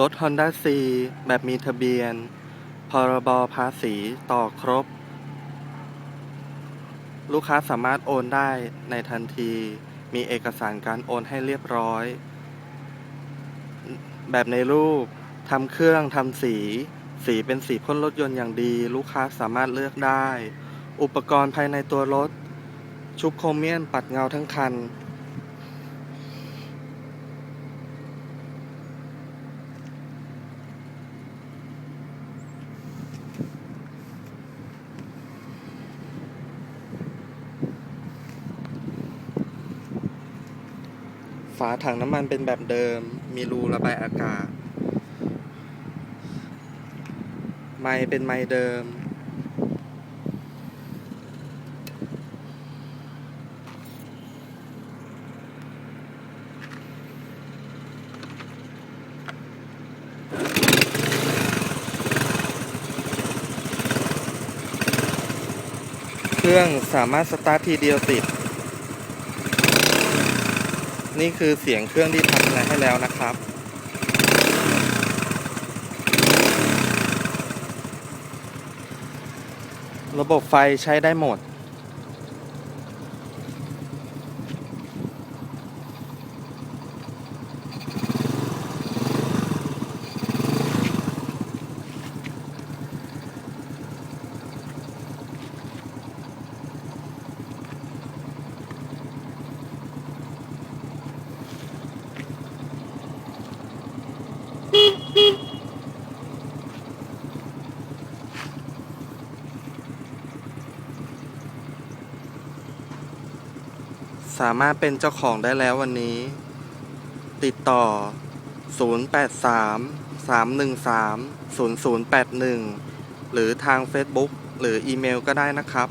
รถ Honda C แบบมีทะเบียน พรบภาษีต่อครบ ลูกค้าสามารถโอนได้ในทันที มีเอกสารการโอนให้เรียบร้อย แบบในรูปทำเครื่องทำสี สีเป็นสีพ่นรถยนต์อย่างดี ลูกค้าสามารถเลือกได้ อุปกรณ์ภายในตัวรถ ชุบโครเมียมปัดเงาทั้งคัน ฝาถังน้ำมันเป็นแบบเดิม มีรูระบายอากาศ ไม้เป็นไม้เดิม เครื่องสามารถสตาร์ททีเดียวติด นี่คือเสียงเครื่องที่ทำอะไรให้แล้วนะครับ ระบบไฟใช้ได้หมด สามารถเป็นเจ้าของได้แล้ววันนี้ ติดต่อ 083 313 0081 หรือทาง Facebook หรืออีเมลก็ได้นะครับ